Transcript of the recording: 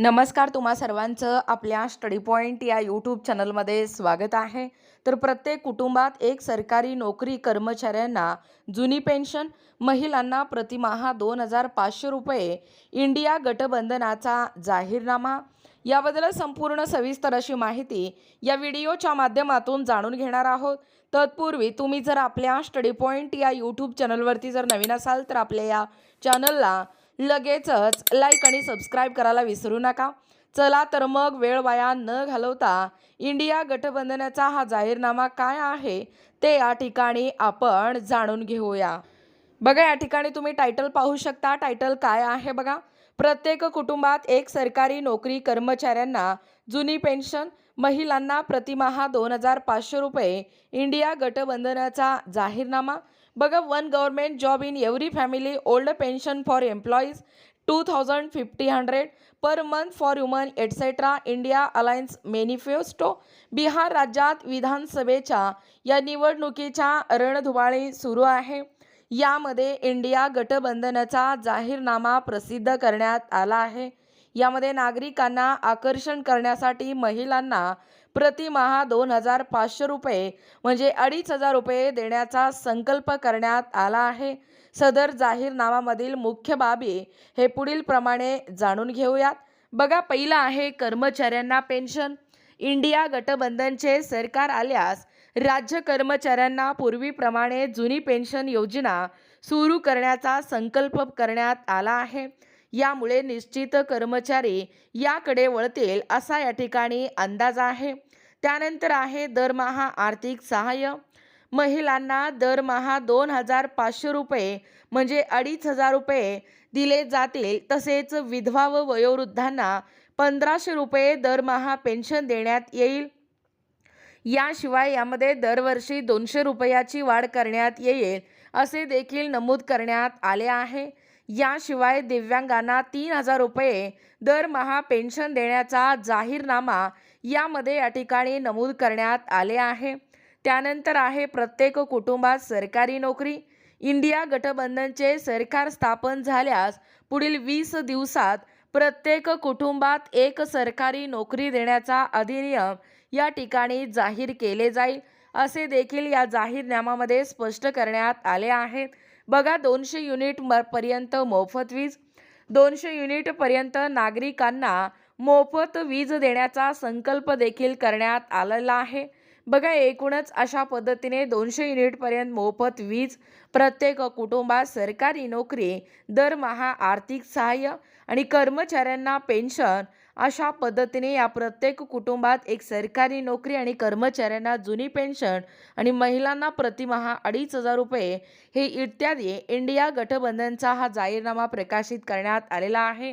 नमस्कार तुम्हा सर्वांचं आपल्या स्टडी पॉईंट या यूट्यूब चॅनलमध्ये स्वागत आहे. तर प्रत्येक कुटुंबात एक सरकारी नोकरी कर्मचाऱ्यांना जुनी पेन्शन महिलांना प्रतिमाहा दोन हजार पाचशे रुपये इंडिया गटबंधनाचा जाहीरनामा. याबद्दल संपूर्ण सविस्तर अशी माहिती या व्हिडिओच्या माध्यमातून जाणून घेणार आहोत. तत्पूर्वी तुम्ही जर आपल्या स्टडी पॉईंट या यूट्यूब चॅनलवरती जर नवीन असाल तर आपल्या या चॅनलला लगेचच लाईक आणि सबस्क्राईब करायला विसरू नका. चला तर मग वेळ वाया न घालवता इंडिया गठबंधनाचा हा जाहीरनामा काय आहे ते या ठिकाणी आपण जाणून घेऊया. बघा या ठिकाणी तुम्ही टायटल पाहू शकता. टायटल काय आहे बघा? प्रत्येक कुटुंबात एक सरकारी नोकरी कर्मचाऱ्यांना जुनी पेन्शन महिलांना प्रतिमाहा दोन हजार पाचशे रुपये इंडिया गटबंधनाचा जाहीरनामा बघा one government job in every family old pension for employees two thousand fifty hundred per month for women etcetera India alliance manifesto Bihar राज्यात विधानसभेच्या या निवडणुकीच्या रणधुमाळी सुरू आहे. यामध्ये इंडिया गठबंधनाचा जाहीरनामा प्रसिद्ध करण्यात आला आहे. यामध्ये नागरिकांना आकर्षण करण्यासाठी महिलांना प्रतिमाहा दोन हजार पाचशे रुपये म्हणजे अडीच हजार रुपये देण्याचा संकल्प करण्यात आला आहे. सदर जाहीरनामामधील मुख्य बाबी हे पुढील प्रमाणे जाणून घेऊयात. बघा पहिलं आहे कर्मचाऱ्यांना पेन्शन. इंडिया गटबंधनचे सरकार आल्यास राज्य कर्मचाऱ्यांना पूर्वीप्रमाणे जुनी पेन्शन योजना सुरू करण्याचा संकल्प करण्यात आला आहे. यामुळे निश्चित कर्मचारी याकडे वळतील असा या ठिकाणी अंदाज आहे. त्यानंतर आहे दरमहा आर्थिक सहाय्य. महिलांना दरमहा दोन हजार पाचशे रुपये म्हणजे अडीच हजार रुपये दिले जातील. तसेच विधवा व वयोवृद्धांना पंधराशे रुपये दरमहा पेन्शन देण्यात येईल. याशिवाय यामध्ये दरवर्षी दोनशे रुपयाची वाढ करण्यात येईल असे देखील नमूद करण्यात आले आहे. याशिवाय दिव्यांगांना तीन हजार रुपये दरमहा पेन्शन देण्याचा जाहीरनामा यामध्ये या ठिकाणी नमूद करण्यात आले आहे. त्यानंतर आहे प्रत्येक कुटुंबात सरकारी नोकरी. इंडिया गठबंधनचे सरकार स्थापन झाल्यास पुढील वीस दिवसात प्रत्येक कुटुंबात एक सरकारी नोकरी देण्याचा अधिनियम या ठिकाणी जाहीर केले जाईल असे देखील या जाहीरनाम्यामध्ये स्पष्ट करण्यात आले आहेत बघा दोनशे युनिट म पर्यंत मोफत वीज दोनशे युनिटपर्यंत नागरिकांना मोफत वीज देण्याचा संकल्प देखील करण्यात आलेला आहे. बघा एकूणच अशा पद्धतीने दोनशे युनिटपर्यंत मोफत वीज प्रत्येक कुटुंबात सरकारी नोकरी दरमहा आर्थिक सहाय्य आणि कर्मचाऱ्यांना पेन्शन अशा पद्धतीने या प्रत्येक कुटुंबात एक सरकारी नोकरी आणि कर्मचाऱ्यांना जुनी पेन्शन आणि महिलांना प्रतिमहा अडीच हजार रुपये हे इत्यादी इंडिया गठबंधनचा हा जाहीरनामा प्रकाशित करण्यात आलेला आहे.